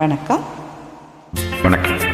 வணக்கம். வணக்கம்.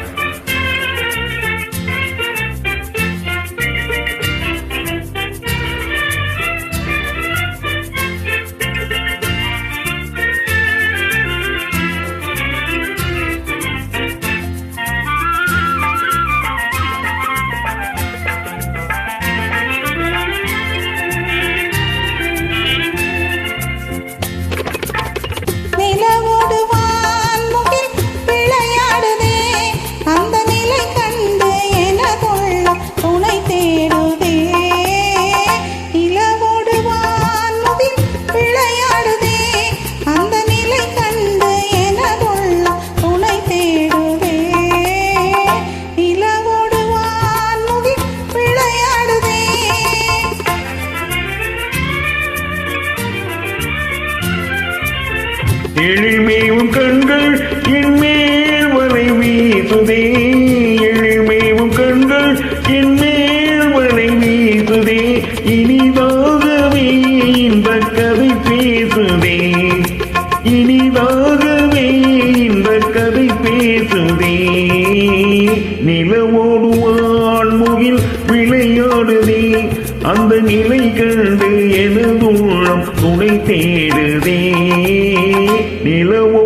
எழில்மேவும் கண்கள் என்மேல் வலை வீசுதே எழில்மேவும் கண்கள் என்மேல் வலை வீசுதே இனிதாகவே இந்த கதை பேசுதே. இனிதாகவே இந்த கதை பேசுதே. நிலவோடு ஆண்முகில் விளையாடுதே. அந்த நிலை கண்டு எனது உள்ளம் துணை தேடுதே. நிலவோடு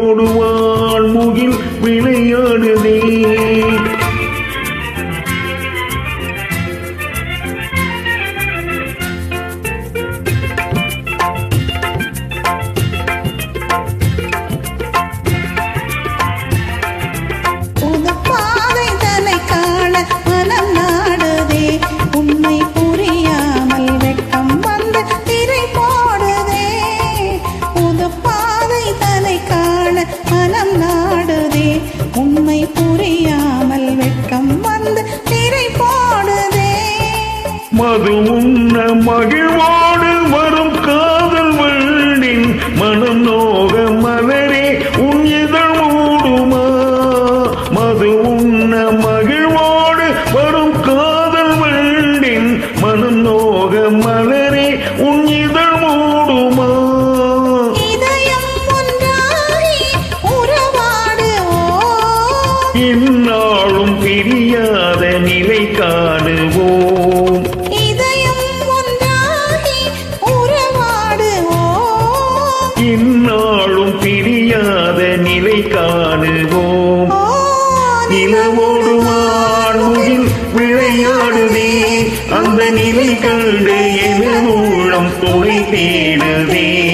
இந்நாளும் பிரியாத நிலை காணுவோம். இந்நாளும் பிரியாத நிலை காணுவோம். நிலவோடு வான்முகில் விளையாடுதே அந்த நிலை கண்டு எனதுள்ளம் துணை தேடுதே